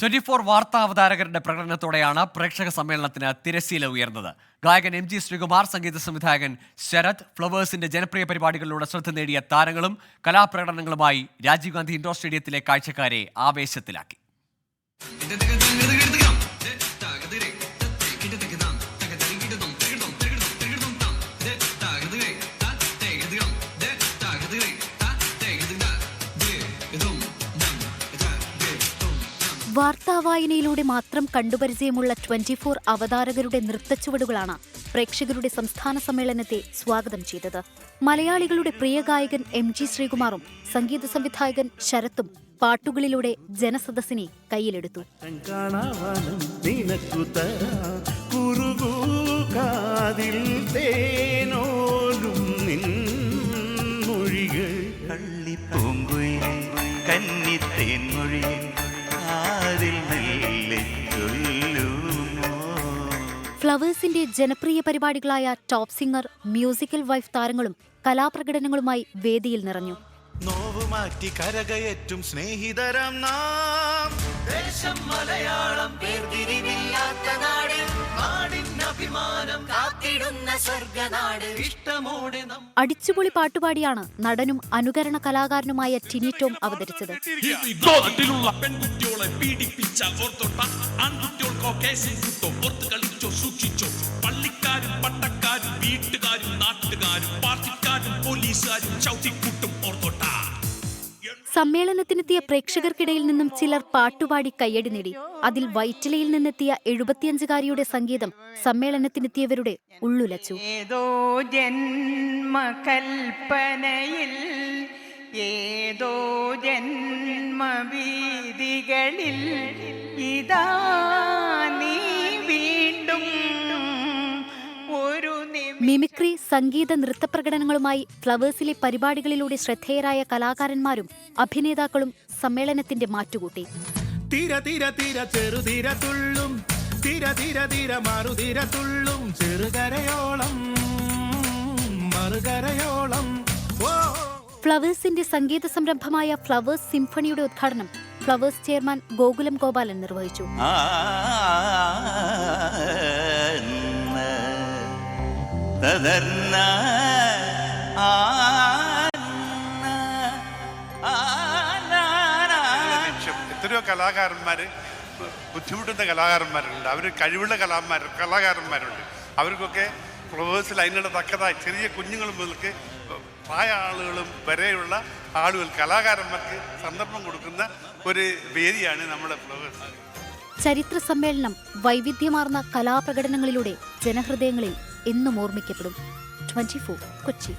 Twenty four വാർത്താ അവതാരകരുടെ പ്രകടനത്തോടെയാണ് പ്രേക്ഷക സമ്മേളനത്തിന് തിരശീല ഉയർന്നത്. ഗായകൻ എം ജി ശ്രീകുമാർ സംഗീത സംവിധായകൻ ശരത് ഫ്ലവേഴ്സിന്റെ ജനപ്രിയ പരിപാടികളിലൂടെ ശ്രദ്ധ നേടിയ താരങ്ങളും കലാപ്രകടനങ്ങളുമായി രാജീവ് ഗാന്ധി ഇൻഡോർ സ്റ്റേഡിയത്തിലെ കാഴ്ചക്കാരെ ആവേശത്തിലാക്കി. വാർത്താവായനയിലൂടെ മാത്രം കണ്ടുപരിചയമുള്ള ട്വന്റി ഫോർ അവതാരകരുടെ നൃത്തച്ചുവടുകളാണ് പ്രേക്ഷകരുടെ സംസ്ഥാന സമ്മേളനത്തെ സ്വാഗതം ചെയ്തത്. മലയാളികളുടെ പ്രിയ ഗായകൻ എം ജി ശ്രീകുമാറും സംഗീത സംവിധായകൻ ശരത്തും പാട്ടുകളിലൂടെ ജനസദസ്സിനെ കയ്യിലെടുത്തു. കാണാവാനം നിനക്കു തരാ. ഫ്ലവേഴ്സിന്റെ ജനപ്രിയ പരിപാടികളായ ടോപ്പ് സിംഗർ മ്യൂസിക്കൽ വൈഫ് താരങ്ങളും കലാപ്രകടനങ്ങളുമായി വേദിയിൽ നിറഞ്ഞു. നോവുമാറ്റി കരകയറ്റും സ്നേഹിതരം നാം. ദേശം മലയാളം വേർതിരിവില്ലാത്ത സ്വർഗനാട്. ഇഷ്ടമോടെ അടിച്ചുപൊളി പാട്ടുപാടിയാണ് നടനും അനുകരണ കലാകാരനുമായ ടിനി ടോം അവതരിച്ചത്. നാട്ടിലുള്ള പെൺകുട്ടികളെ പീഡിപ്പിച്ച ഓർത്തോട്ട ആൺകുട്ടികൾക്കോ കേസിൽ കിട്ടോ ഓർത്ത് കളിച്ചോ സൂക്ഷിച്ചോ. പള്ളിക്കാരും പട്ടക്കാരും വീട്ടുകാരും നാട്ടുകാരും പാർട്ടിക്കാരും പോലീസുകാരും ചവിട്ടിക്കൂട്ടും ഓർത്തോട്ട. സമ്മേളനത്തിനെത്തിയ പ്രേക്ഷകർക്കിടയിൽ നിന്നും ചിലർ പാട്ടുപാടി കയ്യടി നേടി. അതിൽ വൈറ്റിലയിൽ നിന്നെത്തിയ എഴുപത്തിയഞ്ചുകാരിയുടെ സംഗീതം സമ്മേളനത്തിനെത്തിയവരുടെ ഉള്ളുലച്ചു. ഏതോ ജന്മകൽപ്പനയിൽ ഏതോ ജന്മവീതികളിൽ ഇതാ മിമിക്രി സംഗീത നൃത്ത പ്രകടനങ്ങളുമായി ഫ്ലവേഴ്സിലെ പരിപാടികളിലൂടെ ശ്രദ്ധേയരായ കലാകാരന്മാരും അഭിനേതാക്കളും സമ്മേളനത്തിന്റെ മാറ്റുകൂട്ടി തീര തീര തീര ചെറുതീര തുള്ളും തീര തീര തീര മറുതീര തുള്ളും ചെറുകരയോളം മറുകരയോളം ഫ്ലവേഴ്സിന്റെ സംഗീത സംരംഭമായ ഫ്ലവേഴ്സ് സിംഫണിയുടെ ഉദ്ഘാടനം ഫ്ലവേഴ്സ് ചെയർമാൻ ഗോകുലം ഗോപാലൻ നിർവഹിച്ചു തദർന്ന നിമിഷം എത്രയോ കലാകാരന്മാർ ബുദ്ധിമുട്ടുന്ന കലാകാരന്മാരുണ്ട്. അവർ കഴിവുള്ള കലാകാരന്മാർ കലാകാരന്മാരുണ്ട്. അവർക്കൊക്കെ ഫ്ലവേഴ്സിൽ അതിനുള്ള തക്കതായ ചെറിയ കുഞ്ഞുങ്ങൾ മുതൽക്ക് പ്രായ ആളുകളും വരെയുള്ള ആളുകൾ കലാകാരന്മാർക്ക് സന്ദർഭം കൊടുക്കുന്ന ഒരു വേദിയാണ് നമ്മുടെ ഫ്ലവേഴ്സ് ചരിത്ര സമ്മേളനം വൈവിധ്യമാർന്ന കലാപ്രകടനങ്ങളിലൂടെ ജനഹൃദയങ്ങളിൽ എന്നും ഓർമ്മിക്കപ്പെടും. ട്വന്റി കൊച്ചി.